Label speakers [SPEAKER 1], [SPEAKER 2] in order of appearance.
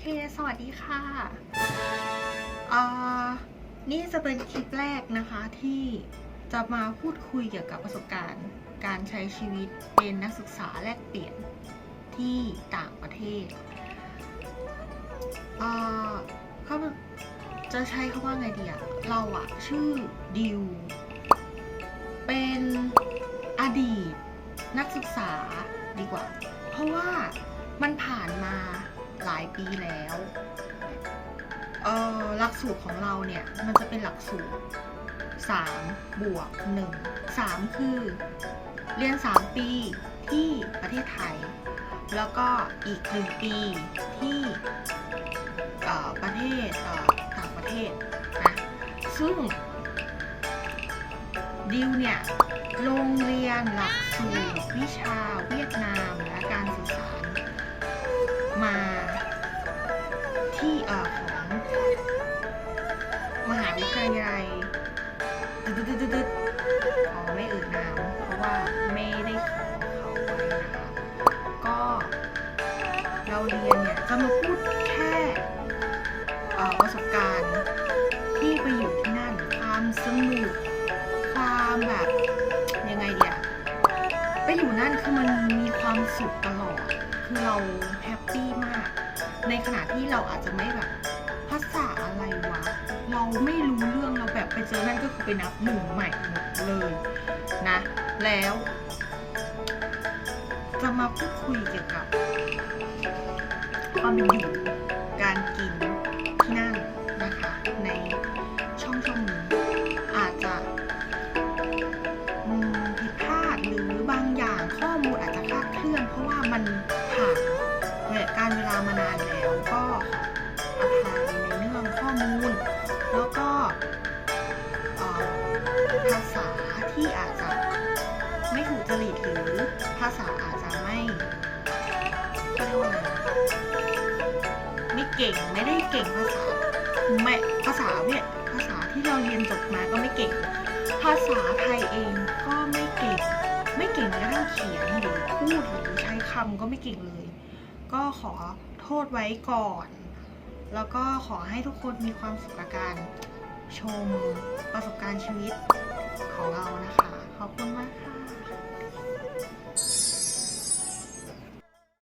[SPEAKER 1] เค สวัสดีค่ะอ่านี่จะเป็นคลิปแรกนะคะที่จะมาพูดคุยเกี่ยวกับประสบการณ์ การใช้ชีวิตเป็นนักศึกษาแลกเปลี่ยนที่ต่างประเทศเขาจะใช้คำว่าไงดีอะเราอะชื่อดิว เป็นอดีตนักศึกษาดีกว่า เพราะว่ามันผ่านมา หลายปีแล้วเอ่อหลักสูตรของเราเนี่ย มันจะเป็นหลักสูตร3บวก1 3 คือ เรียน 3 ปีที่ประเทศไทย แล้วก็อีก 1 ปีที่ประเทศเต่างประเทศนะซึ่งดิวเนี่ย โรงเรียนหลักสูตรวิชาวี ที่อของมหาวิทยาลัยตึ๊ดตึ๊ดตึ๊ดตึ๊ดอ๋อไม่เอ่ยนามเพราะว่าไม่ได้ขอเขาไว้นะคะก็เราเรียนเนี่ยจะมาพูดแค่ประสบการณ์ที่ไปอยู่ที่นั่นความสนุกความแบบยังไงเดียไปอยู่นั่นคือมันมีความสุขตลอดคือเราแฮปปี้มาก ในขณะที่เราอาจจะไม่แบบภาษาอะไรวะ เราไม่รู้เรื่องเราแบบไปเจอนั่นก็คือไปนับหนึ่งใหม่หมดเลยนะ แล้ว จะมาพูดคุยเกี่ยวกับความเป็นอยู่การกินที่นั่นนะคะ ในช่องช่องนี้อาจจะผิดพลาดหรือบางอย่างข้อมูลอาจจะคลาดเคลื่อนเพราะว่ามันผ่าน เวลาการเวลามานานแล้วก็อภัยในเรื่องข้อมูล แล้วก็ภาษาที่อาจจะไม่ถูกจริตหรือภาษาอาจจะไม่เขาเรียกว่าไรนะไม่เก่งไม่ได้เก่งภาษาไม่ภาษาเนี่ยภาษาที่เราเรียนจบมาก็ไม่เก่ง ภาษาไทยเองก็ไม่เก่ง ไม่เก่งแม้กระทั่งเขียนหรือพูดหรือใช้คำก็ไม่เก่งเลย ก็ขอโทษไว้ก่อน แล้วก็ขอให้ทุกคนมีความสุขกับการชมประสบการณ์ชีวิตของเรานะคะขอบคุณมากค่ะ